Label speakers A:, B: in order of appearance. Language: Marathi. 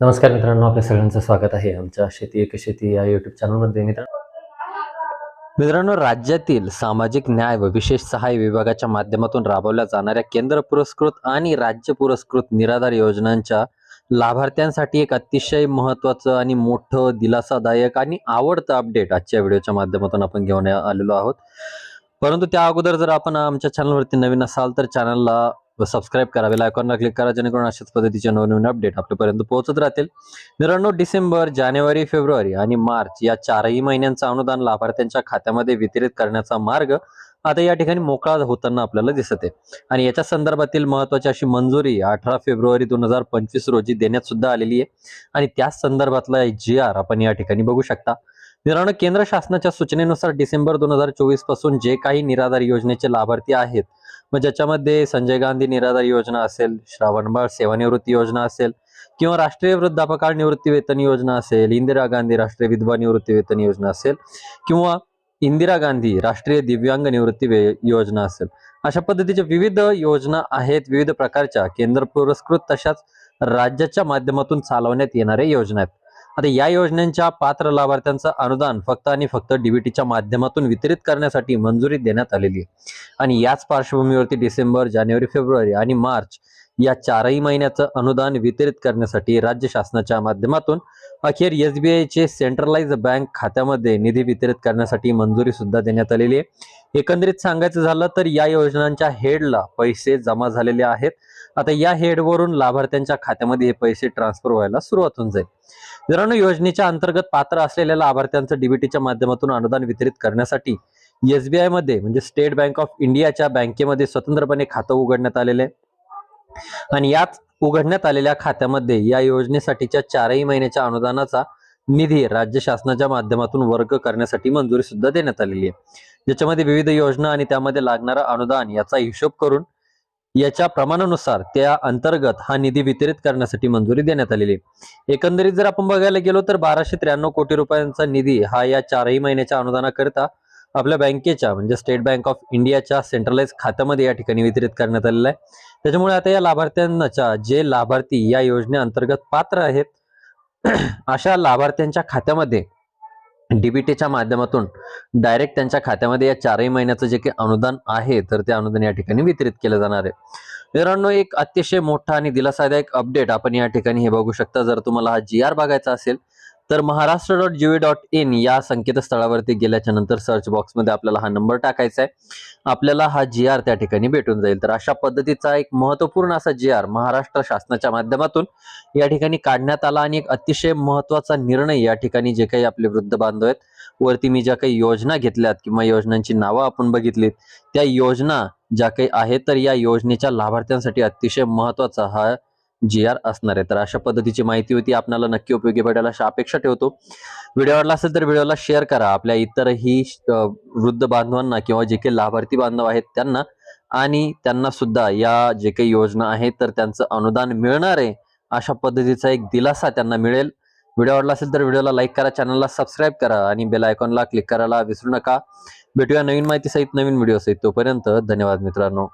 A: नमस्कार मित्रांनो आपल्या सगळ्यांचं स्वागत आहे आमच्या शेती एक शेती या युट्यूब चॅनलमध्ये मित्रांनो मित्रांनो राज्यातील सामाजिक न्याय व विशेष सहाय्य विभागाच्या माध्यमातून राबवल्या जाणाऱ्या केंद्र पुरस्कृत आणि राज्य पुरस्कृत निराधार योजनांच्या लाभार्थ्यांसाठी एक अतिशय महत्त्वाचं आणि मोठं दिलासादायक आणि आवडतं अपडेट आजच्या व्हिडिओच्या माध्यमातून आपण घेऊन आलेलो आहोत. परंतु त्या अगोदर जर आपण आमच्या चॅनलवरती नवीन असाल तर चॅनलला सबस्क्राईब करा. बेल आयकॉनला क्लिक करा जेणेकरून अशाच पद्धतीचे नवनवीन अपडेट आपल्यापर्यंत पोहोचत राहतील. मित्रांनो डिसेंबर जानेवारी फेब्रुवारी आणि मार्च या चारही महिन्यांचं अनुदान लाभार्थ्यांच्या खात्यामध्ये वितरित करण्याचा मार्ग आता या ठिकाणी मोकळा होताना आपल्याला दिसत आहे. आणि याच्या संदर्भातील महत्वाची अशी मंजुरी अठरा फेब्रुवारी दोन हजार पंचवीस रोजी देण्यात सुद्धा आलेली आहे. आणि त्याच संदर्भातला जी आर आपण या ठिकाणी बघू शकता. मित्रांनो केंद्र शासनाच्या सूचनेनुसार डिसेंबर दोन हजार चोवीसपासून जे काही निराधार योजनेचे लाभार्थी आहेत मग ज्याच्यामध्ये संजय गांधी निराधार योजना असेल श्रावणबाळ सेवानिवृत्ती योजना असेल किंवा राष्ट्रीय वृद्धापकाळ निवृत्ती वेतन योजना असेल इंदिरा गांधी राष्ट्रीय विधवा निवृत्ती वेतन योजना असेल किंवा इंदिरा गांधी राष्ट्रीय दिव्यांग निवृत्ती वे- योजना असेल. अशा पद्धतीच्या विविध योजना आहेत विविध प्रकारच्या केंद्र पुरस्कृत तशाच राज्याच्या माध्यमातून चालवण्यात येणाऱ्या योजना आहेत. आता या योजनांच्या पात्र लाभार्थ्यांचं अनुदान फक्त आणि फक्त डीबीटीच्या माध्यमातून वितरित करण्यासाठी मंजुरी देण्यात आलेली आहे. आणि याच पार्श्वभूमीवरती डिसेंबर जानेवारी फेब्रुवारी आणि मार्च या चारही महिन्याचं अनुदान वितरित करण्यासाठी राज्य शासनाच्या माध्यमातून अखेर एस बी आयचे सेंट्रलाइज बँक खात्यामध्ये निधी वितरित करण्यासाठी मंजुरी सुद्धा देण्यात आलेली आहे. एकंदरीत सांगायचं झालं तर या योजनांच्या हेडला पैसे जमा झालेले आहेत. आता या हेडवरून लाभार्थ्यांच्या खात्यामध्ये हे पैसे ट्रान्सफर व्हायला सुरुवात होऊन जाईल. मित्रांनो योजनेच्या अंतर्गत पात्र असलेल्या लाभार्थ्यांचं डीबीटीच्या माध्यमातून अनुदान वितरित करण्यासाठी एसबीआयमध्ये म्हणजे स्टेट बँक ऑफ इंडियाच्या बँकेमध्ये स्वतंत्रपणे खातं उघडण्यात आलेले आहे. आणि याच उघडण्यात आलेल्या खात्यामध्ये या योजनेसाठीच्या चारही महिन्याच्या अनुदानाचा निधी राज्य शासनाच्या माध्यमातून वर्ग करण्यासाठी मंजुरी सुद्धा देण्यात आलेली आहे. ज्याच्यामध्ये विविध योजना आणि त्यामध्ये लागणारा अनुदान याचा हिशोब करून याच्या प्रमाणानुसार त्या अंतर्गत हा निधी वितरित करण्यासाठी मंजुरी देण्यात आलेली आहे. एकंदरीत जर आपण बघायला गेलो तर बाराशे त्र्याण्णव कोटी रुपयांचा निधी हा या चारही महिन्याच्या अनुदानाकरिता आपल्या बँकेच्या म्हणजे स्टेट बँक ऑफ इंडियाच्या सेंट्रलाइज खात्यामध्ये या ठिकाणी वितरित करण्यात आलेला आहे. त्याच्यामुळे आता या लाभार्थ्यांच्या जे लाभार्थी या योजनेअंतर्गत पात्र आहेत अशा लाभार्थ्यांच्या खात्यामध्ये डीबीटीच्या माध्यमातून डायरेक्ट त्यांच्या खात्यामध्ये या चारही महिन्याचं जे काही अनुदान आहे तर ते अनुदान या ठिकाणी वितरित केलं जाणार आहे. मित्रांनो एक अतिशय मोठा आणि दिलासादायक अपडेट आपण या ठिकाणी हे बघू शकता. जर तुम्हाला हा जी आर बघायचा असेल तर Maharashtra dot gov dot in या संकेतस्थळावरती गेल्याच्यानंतर सर्च बॉक्समध्ये आपल्याला हा नंबर टाकायचा आहे. आपल्याला हा जी आर त्या ठिकाणी भेटून जाईल. तर अशा पद्धतीचा एक महत्त्वपूर्ण असा जी आर महाराष्ट्र शासनाच्या माध्यमातून या ठिकाणी काढण्यात आला आणि एक अतिशय महत्त्वाचा निर्णय या ठिकाणी जे काही आपले वृद्ध बांधव आहेत वरती मी ज्या काही योजना घेतल्यात किंवा योजनांची नावं आपण बघितलीत त्या योजना ज्या काही आहेत तर या योजनेच्या लाभार्थ्यांसाठी अतिशय महत्त्वाचा हा जी आर असणार आहे. तर अशा पद्धतीची माहिती होती. आपल्याला नक्की उपयोगी पडेल अशा अपेक्षा ठेवतो. व्हिडिओ आवडला असेल तर व्हिडिओला शेअर करा. आपल्या इतरही वृद्ध बांधवांना किंवा जे काही लाभार्थी बांधव आहेत त्यांना आणि त्यांना सुद्धा या जे काही योजना आहेत तर त्यांचं अनुदान मिळणार आहे अशा पद्धतीचा एक दिलासा त्यांना मिळेल. व्हिडिओ आवडला असेल तर व्हिडिओला लाईक करा चॅनलला सबस्क्राईब करा आणि बेल आयकॉनला क्लिक करायला विसरू नका. भेटूया नवीन माहितीसहित नवीन व्हिडिओ सहित तोपर्यंत धन्यवाद मित्रांनो.